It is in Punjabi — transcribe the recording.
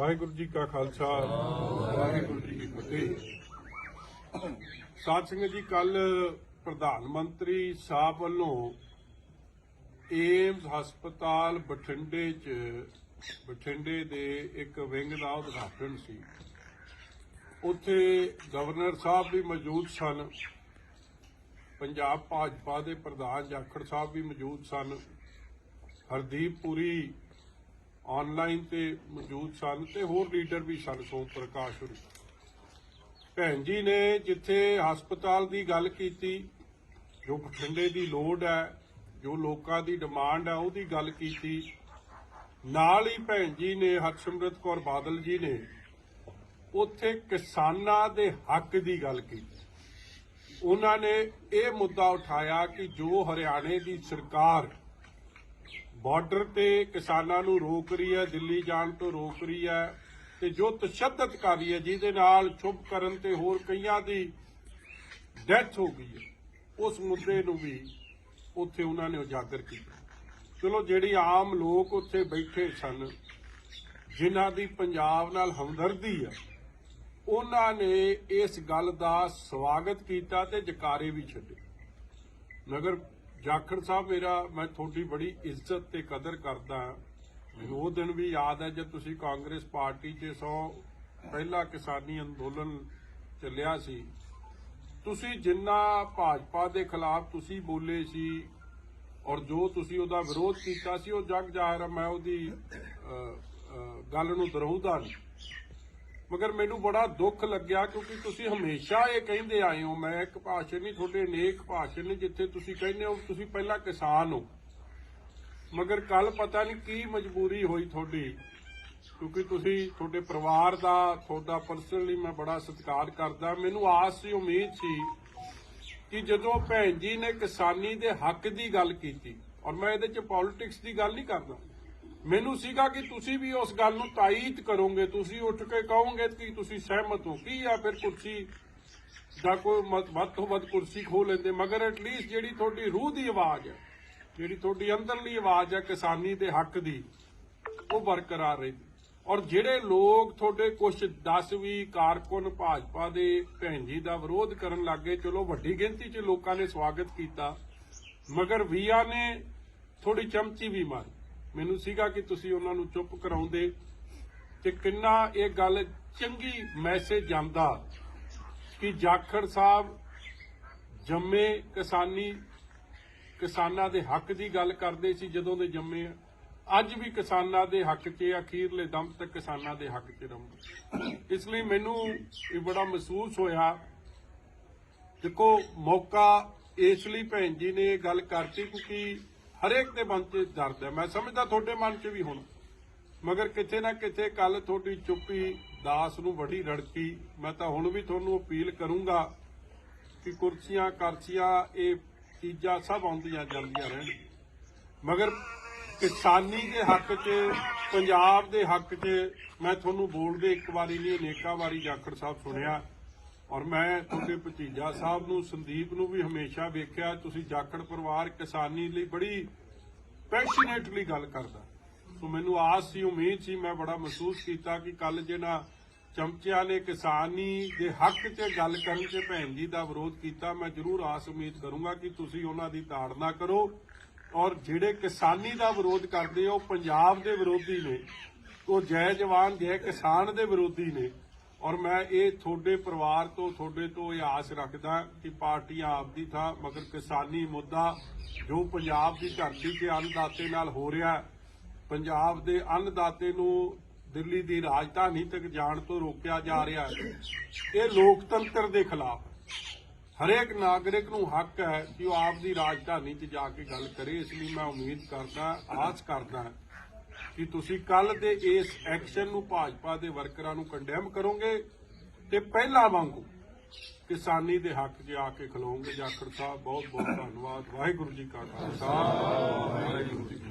ਵਾਹਿਗੁਰੂ ਜੀ ਕਾ ਖਾਲਸਾ, ਵਾਹਿਗੁਰੂ ਜੀ ਕੀ ਫਤਿਹ। ਸਾਧ ਸੰਗਤ ਜੀ ਕੱਲ ਪ੍ਰਧਾਨ ਮੰਤਰੀ ਸਾਹਿਬ ਵੱਲੋਂ ਏਮਸ ਹਸਪਤਾਲ ਬਠਿੰਡੇ 'ਚ, ਬਠਿੰਡੇ ਦੇ ਇੱਕ ਵਿੰਗ ਦਾ ਉਦਘਾਟਨ ਸੀ। ਉੱਥੇ ਗਵਰਨਰ ਸਾਹਿਬ ਵੀ ਮੌਜੂਦ ਸਨ, ਪੰਜਾਬ ਭਾਜਪਾ ਦੇ ਪ੍ਰਧਾਨ ਜਾਖੜ ਸਾਹਿਬ ਵੀ ਮੌਜੂਦ ਸਨ, ਹਰਦੀਪ ਪੁਰੀ ਆਨਲਾਈਨ ਤੇ ਮੌਜੂਦ ਸਨ ਤੇ ਹੋਰ ਲੀਡਰ ਵੀ ਸਨ ਸੋਮ ਪ੍ਰਕਾਸ਼ ਹੋਰੀ। ਭੈਣ ਜੀ ਨੇ ਜਿੱਥੇ ਹਸਪਤਾਲ ਦੀ ਗੱਲ ਕੀਤੀ, ਜੋ ਬਠਿੰਡੇ ਦੀ ਲੋੜ ਹੈ, ਜੋ ਲੋਕਾਂ ਦੀ ਡਿਮਾਂਡ ਹੈ, ਉਹਦੀ ਗੱਲ ਕੀਤੀ। ਨਾਲ ਹੀ ਭੈਣ ਜੀ ਨੇ, ਹਰਸਿਮਰਤ ਕੌਰ ਬਾਦਲ ਜੀ ਨੇ, ਉੱਥੇ ਕਿਸਾਨਾਂ ਦੇ ਹੱਕ ਦੀ ਗੱਲ ਕੀਤੀ। ਉਹਨਾਂ ਨੇ ਇਹ ਮੁੱਦਾ ਉਠਾਇਆ ਕਿ ਜੋ ਹਰਿਆਣੇ ਦੀ ਸਰਕਾਰ ਬਾਰਡਰ ਤੇ ਕਿਸਾਨਾਂ ਨੂੰ ਰੋਕ ਰਹੀ ਹੈ, ਦਿੱਲੀ ਜਾਣ ਤੋਂ ਰੋਕ ਰਹੀ ਹੈ ਤੇ ਜੋ ਤਸ਼ੱਦਦ ਕਰ ਰਹੀ ਹੈ, ਜਿਹਦੇ ਨਾਲ ਚੁੱਪ ਕਰਨ ਤੇ ਹੋਰ ਕਈਆਂ ਦੀ ਡੈਥ ਹੋ ਗਈ ਹੈ, ਉਸ ਮੁੱਦੇ ਨੂੰ ਵੀ ਉੱਥੇ ਉਹਨਾਂ ਨੇ ਉਜਾਗਰ ਕੀਤਾ। ਚਲੋ, ਜਿਹੜੀ ਆਮ ਲੋਕ ਉੱਥੇ ਬੈਠੇ ਸਨ, ਜਿਨ੍ਹਾਂ ਦੀ ਪੰਜਾਬ ਨਾਲ ਹਮਦਰਦੀ ਹੈ, ਉਹਨਾਂ ਨੇ ਇਸ ਗੱਲ ਦਾ ਸਵਾਗਤ ਕੀਤਾ ਤੇ ਜਕਾਰੇ ਵੀ ਛੱਡੇ। ਨਗਰ ਜਾਖੜ ਸਾਹਿਬ, ਮੇਰਾ, ਮੈਂ ਤੁਹਾਡੀ ਬੜੀ ਇੱਜ਼ਤ ਤੇ ਕਦਰ ਕਰਦਾ ਉਹ ਦਿਨ ਵੀ ਯਾਦ ਹੈ ਜਦ ਤੁਸੀਂ ਕਾਂਗਰਸ ਪਾਰਟੀ 'ਚ ਸੋ ਪਹਿਲਾ ਕਿਸਾਨੀ ਅੰਦੋਲਨ ਚੱਲਿਆ ਸੀ। ਤੁਸੀਂ ਜਿੰਨਾ ਭਾਜਪਾ ਦੇ ਖਿਲਾਫ ਤੁਸੀਂ ਬੋਲੇ ਸੀ ਔਰ ਜੋ ਤੁਸੀਂ ਉਹਦਾ ਵਿਰੋਧ ਕੀਤਾ ਸੀ, ਉਹ ਜਗ ਜ਼ਾਹਿਰ ਹੈ, ਮੈਂ ਉਹਦੀ ਗੱਲ ਨੂੰ ਦਰਹੁਦਾ ਨਹੀਂ। ਮਗਰ ਮੈਨੂੰ ਬੜਾ ਦੁੱਖ ਲੱਗਿਆ ਕਿਉਂਕਿ ਤੁਸੀਂ ਹਮੇਸ਼ਾ ਇਹ ਕਹਿੰਦੇ ਆਏ ਹੋ, ਮੈਂ ਇੱਕ ਭਾਸ਼ਣ ਨਹੀਂ, ਤੁਹਾਡੇ ਨੇਕ ਭਾਸ਼ਣ ਨੇ ਜਿੱਥੇ ਤੁਸੀਂ ਕਹਿੰਦੇ ਹੋ, ਤੁਸੀਂ ਪਹਿਲਾਂ ਕਿਸਾਨ ਹੋ। ਮਗਰ ਕੱਲ ਪਤਾ ਨਹੀਂ ਕੀ ਮਜਬੂਰੀ ਹੋਈ ਤੁਹਾਡੀ, ਕਿਉਂਕਿ ਤੁਸੀਂ ਤੁਹਾਡੇ ਪਰਿਵਾਰ ਦਾ, ਤੁਹਾਡਾ ਪਰਸਨਲੀ ਮੈਂ ਬੜਾ ਸਤਿਕਾਰ ਕਰਦਾ। ਮੈਨੂੰ ਆਸ ਸੀ, ਉਮੀਦ ਸੀ ਕਿ ਜਦੋਂ ਭੈਣ ਜੀ ਨੇ ਕਿਸਾਨੀ ਦੇ ਹੱਕ ਦੀ ਗੱਲ ਕੀਤੀ, ਔਰ ਮੈਂ ਇਹਦੇ ਚ ਪੋਲਿਟਿਕਸ ਦੀ ਗੱਲ ਨਹੀਂ ਕਰਦਾ ਮੈਨੂੰ ਸੀਗਾ ਕਿ ਤੁਸੀਂ ਵੀ ਉਸ ਗੱਲ ਨੂੰ ਤਾਇਦ ਕਰੋਗੇ, ਤੁਸੀਂ ਉੱਠ ਕੇ ਕਹੋਗੇ ਕਿ ਤੁਸੀਂ ਸਹਿਮਤ ਹੋ। ਕੀ ਆ ਫਿਰ ਕੁਰਸੀ ਦਾ ਕੋਈ ਵੱਧ ਤੋਂ ਵੱਧ ਕੁਰਸੀ ਖੋ ਲੈਂਦੇ? ਮਗਰ ਐਟਲੀਸਟ ਜਿਹੜੀ ਤੁਹਾਡੀ ਰੂਹ ਦੀ ਆਵਾਜ਼ ਹੈ, ਜਿਹੜੀ ਤੁਹਾਡੀ ਅੰਦਰਲੀ ਆਵਾਜ਼ ਹੈ ਕਿਸਾਨੀ ਦੇ ਹੱਕ ਦੀ, ਉਹ ਬਰਕਰਾਰ ਰਹੀ ਔਰ ਜਿਹੜੇ ਲੋਕ ਤੁਹਾਡੇ ਕੁਝ 10 ਵੀ ਕਾਰਕੁਨ ਭਾਜਪਾ ਦੇ ਭੈਣ ਜੀ ਦਾ ਵਿਰੋਧ ਕਰਨ ਲੱਗੇ, ਚਲੋ ਵੱਡੀ ਗਿਣਤੀ 'ਚ ਲੋਕਾਂ ਨੇ ਸਵਾਗਤ ਕੀਤਾ, ਮਗਰ ਵੀਆ ਨੇ ਥੋੜੀ ਚਮਚੀ ਵੀ ਮਾਰੀ। ਮੈਨੂੰ ਸੀਗਾ ਕਿ ਤੁਸੀਂ ਉਹਨਾਂ ਨੂੰ ਚੁੱਪ ਕਰਾਉਂਦੇ ਤੇ ਕਿੰਨਾ ਇਹ ਗੱਲ ਚੰਗੀ ਮੈਸੇਜ ਜਾਂਦਾ ਕਿ ਜਾਖੜ ਸਾਹਿਬ ਜੰਮੇ ਕਿਸਾਨੀ, ਕਿਸਾਨਾਂ ਦੇ ਹੱਕ ਦੀ ਗੱਲ ਕਰਦੇ ਸੀ ਜਦੋਂ ਦੇ ਜੰਮੇ ਅੱਜ ਵੀ ਕਿਸਾਨਾਂ ਦੇ ਹੱਕ 'ਚ ਅਖੀਰਲੇ ਦਮ ਤੱਕ ਕਿਸਾਨਾਂ ਦੇ ਹੱਕ 'ਚ ਰਹੂੰਗੇ। ਇਸ ਲਈ ਮੈਨੂੰ ਇਹ ਬੜਾ ਮਹਿਸੂਸ ਹੋਇਆ। ਦੇਖੋ, ਮੌਕਾ ਇਸ ਲਈ ਭੈਣ ਜੀ ਨੇ ਇਹ ਗੱਲ ਕਰਤੀ ਕਿਉਂਕਿ ਹਰੇਕ ਦੇ ਮਨ 'ਚ ਦਰਦ ਹੈ। ਮੈਂ ਸਮਝਦਾ ਤੁਹਾਡੇ ਮਨ 'ਚ ਵੀ ਹੋਣਾ। ਮਗਰ ਕਿਤੇ ਨਾ ਕਿਤੇ ਕੱਲ ਤੁਹਾਡੀ ਚੁੱਪੀ ਦਾਸ ਨੂੰ ਬੜੀ ਰੜਕੀ। ਮੈਂ ਤਾਂ ਹੁਣ ਵੀ ਤੁਹਾਨੂੰ ਅਪੀਲ ਕਰੂੰਗਾ ਕਿ ਕੁਰਸੀਆਂ, ਕਰਸੀਆਂ, ਇਹ ਚੀਜ਼ਾਂ ਸਭ ਆਉਂਦੀਆਂ ਜਾਂਦੀਆਂ ਰਹਿਣ। ਮਗਰ ਕਿਸਾਨੀ ਦੇ ਹੱਕ 'ਚ, ਪੰਜਾਬ ਦੇ ਹੱਕ 'ਚ ਮੈਂ ਤੁਹਾਨੂੰ ਬੋਲਦੇ ਇੱਕ ਵਾਰੀ ਨਹੀਂ ਅਨੇਕਾਂ ਵਾਰੀ ਜਾਖੜ ਸਾਹਿਬ ਸੁਣਿਆ। ਔਰ ਮੈਂ ਤੁਹਾਡੇ ਭਤੀਜਾ ਸਾਹਿਬ ਨੂੰ, ਸੰਦੀਪ ਨੂੰ ਵੀ ਹਮੇਸ਼ਾ ਵੇਖਿਆ, ਤੁਸੀਂ ਜਾਖੜ ਪਰਿਵਾਰ ਕਿਸਾਨੀ ਲਈ ਬੜੀ ਪੈਸ਼ਨੇਟਲੀ ਗੱਲ ਕਰਦਾ। ਸੋ ਮੈਨੂੰ ਆਸ ਸੀ, ਉਮੀਦ ਸੀ, ਮੈਂ ਬੜਾ ਮਹਿਸੂਸ ਕੀਤਾ ਕਿ ਕੱਲ ਜਿਹੜਾ ਚਮਚਿਆਂ ਨੇ ਕਿਸਾਨੀ ਦੇ ਹੱਕ 'ਚ ਗੱਲ ਕਰਨ 'ਚ ਭੈਣ ਜੀ ਦਾ ਵਿਰੋਧ ਕੀਤਾ, ਮੈਂ ਜ਼ਰੂਰ ਆਸ ਉਮੀਦ ਕਰੂੰਗਾ ਕਿ ਤੁਸੀਂ ਉਹਨਾਂ ਦੀ ਤਾੜਨਾ ਕਰੋ। ਔਰ ਜਿਹੜੇ ਕਿਸਾਨੀ ਦਾ ਵਿਰੋਧ ਕਰਦੇ ਆ, ਉਹ ਪੰਜਾਬ ਦੇ ਵਿਰੋਧੀ ਨੇ, ਉਹ ਜੈ ਜਵਾਨ, ਜੈ ਕਿਸਾਨ ਦੇ ਵਿਰੋਧੀ ਨੇ। ਔਰ ਮੈਂ ਇਹ ਤੁਹਾਡੇ ਪਰਿਵਾਰ ਤੋਂ, ਤੁਹਾਡੇ ਤੋਂ ਇਹ ਆਸ ਰੱਖਦਾ ਕਿ ਪਾਰਟੀਆਂ ਆਪਦੀ ਥਾਂ, ਮਗਰ ਕਿਸਾਨੀ ਮੁੱਦਾ ਜੋ ਪੰਜਾਬ ਦੀ ਧਰਤੀ ਤੇ ਅੰਨਦਾਤੇ ਨਾਲ ਹੋ ਰਿਹਾ, ਪੰਜਾਬ ਦੇ ਅੰਨਦਾਤੇ ਨੂੰ ਦਿੱਲੀ ਦੀ ਰਾਜਧਾਨੀ ਤੱਕ ਜਾਣ ਤੋਂ ਰੋਕਿਆ ਜਾ ਰਿਹਾ ਹੈ। ਇਹ ਲੋਕਤੰਤਰ ਦੇ ਖਿਲਾਫ ਹਰੇਕ ਨਾਗਰਿਕ ਨੂੰ ਹੱਕ ਹੈ ਕਿ ਉਹ ਆਪ ਦੀ ਰਾਜਧਾਨੀ 'ਚ ਜਾ ਕੇ ਗੱਲ ਕਰੇ, ਇਸ ਲਈ ਮੈਂ ਉਮੀਦ ਕਰਦਾ, ਆਸ ਕਰਦਾ ਕਿ ਤੁਸੀਂ ਕੱਲ ਦੇ ਇਸ ਐਕਸ਼ਨ ਨੂੰ ਭਾਜਪਾ ਦੇ ਵਰਕਰਾਂ ਨੂੰ ਕੰਡੈਮ ਕਰੋਗੇ ਤੇ ਪਹਿਲਾਂ ਵਾਂਗੂ ਕਿਸਾਨੀ ਦੇ ਹੱਕ 'ਚ ਆ ਕੇ ਖਲੋਗੇ ਜਾਖੜ ਸਾਹਿਬ ਬਹੁਤ ਬਹੁਤ ਧੰਨਵਾਦ। ਵਾਹਿਗੁਰੂ ਜੀ ਕਾ ਖਾਲਸਾ। ਵਾਹਿਗੁਰੂ ਜੀ